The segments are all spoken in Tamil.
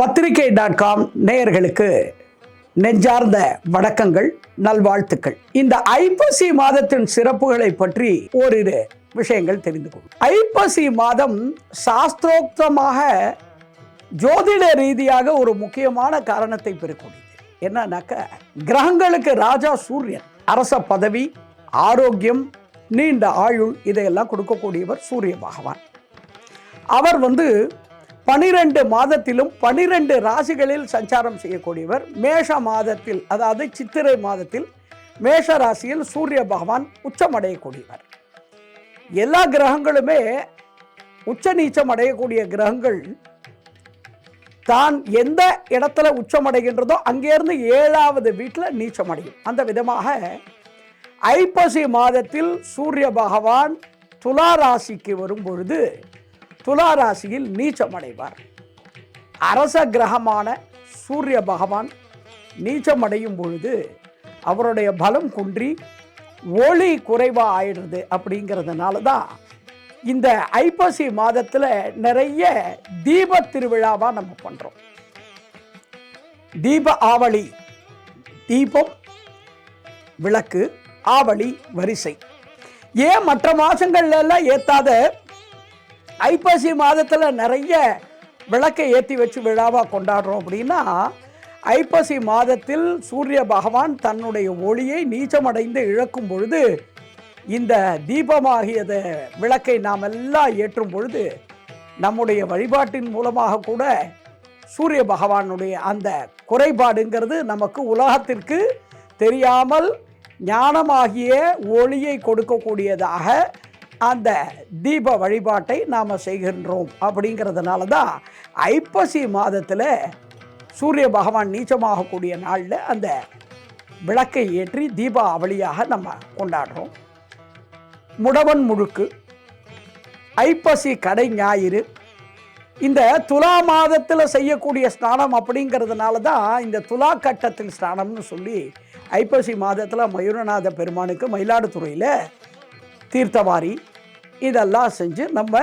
பத்திரிகை டாட் காம் நேயர்களுக்கு நெஞ்சார்ந்த வணக்கங்கள் நல்வாழ்த்துக்கள். இந்த ஐப்பசி மாதத்தின் சிறப்புகளை பற்றி ஓரிரு விஷயங்கள் தெரிந்து கொள்ளும் ஐப்பசி மாதம் சாஸ்திரோக்தமாக ஜோதிட ரீதியாக ஒரு முக்கியமான காரணத்தை பெறக்கூடியது. என்னன்னாக்க கிரகங்களுக்கு ராஜா சூரியன் அரச பதவி ஆரோக்கியம் நீண்ட ஆயுள் இதையெல்லாம் கொடுக்கக்கூடியவர் சூரிய பகவான். அவர் வந்து பனிரெண்டு மாதத்திலும் பனிரெண்டு ராசிகளில் சஞ்சாரம் செய்யக்கூடியவர் மேஷ மாதத்தில் அதாவது சித்திரை மாதத்தில் மேஷ ராசியில் சூரிய பகவான் உச்சமடையக்கூடியவர். எல்லா கிரகங்களுமே உச்ச நீச்சம் அடையக்கூடிய கிரகங்கள். தான் எந்த இடத்துல உச்சமடைகின்றதோ அங்கேருந்து ஏழாவது வீட்டில் நீச்சமடையும். அந்த விதமாக ஐப்பசி மாதத்தில் சூரிய பகவான் துலா ராசிக்கு வரும் பொழுது துலா ராசியில் நீச்சமடைவார். அரச கிரகமான சூரிய பகவான் நீச்சமடையும் பொழுது அவருடைய பலம் குன்றி ஒளி குறைவா ஆயிடுறது அப்படிங்கிறதுனால தான் இந்த ஐப்பசி மாதத்தில் நிறைய தீப திருவிழாவாக நம்ம பண்ணுறோம் தீப ஆவளி தீபம் விளக்கு ஆவளி வரிசை. ஏன் மற்ற மாதங்கள்ல எல்லாம் ஏத்தாத ஐப்பசி மாதத்தில் நிறைய விளக்கை ஏற்றி வச்சு விழாவாக கொண்டாடுறோம் அப்படின்னா ஐப்பசி மாதத்தில் சூரிய பகவான் தன்னுடைய ஒளியை நீச்சமடைந்து இழக்கும் பொழுது இந்த தீபமாகியத விளக்கை நாம் எல்லாம் ஏற்றும் பொழுது நம்முடைய வழிபாட்டின் மூலமாக கூட சூரிய பகவானுடைய அந்த குறைபாடுங்கிறது நமக்கு உலகத்திற்கு தெரியாமல் ஞானமாகிய ஒளியை கொடுக்கக்கூடியதாக அந்த தீப வழிபாட்டை நாம் செய்கின்றோம் அப்படிங்கிறதுனால தான் ஐப்பசி மாதத்தில் சூரிய பகவான் நீச்சமாகக்கூடிய நாளில் அந்த விளக்கை ஏற்றி தீபாவளியாக நம்ம கொண்டாடுறோம். முடவன் முழுக்கு ஐப்பசி கடை ஞாயிறு இந்த துலா மாதத்தில் செய்யக்கூடிய ஸ்நானம் அப்படிங்கிறதுனால தான் இந்த துலா கட்டத்தில் ஸ்நானம்னு சொல்லி ஐப்பசி மாதத்தில் மயூரநாத பெருமானுக்கு மயிலாடுதுறையில் தீர்த்தவாரி இதெல்லாம் செஞ்சு நம்ம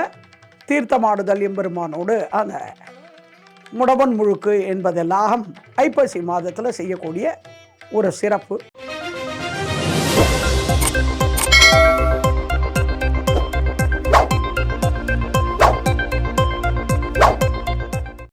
தீர்த்தமாடுதல் எம்பெருமானோடு அந்த முடவன் முழுக்கு என்பதெல்லாம் ஐப்பசி மாதத்தில் செய்யக்கூடிய ஒரு சிறப்பு.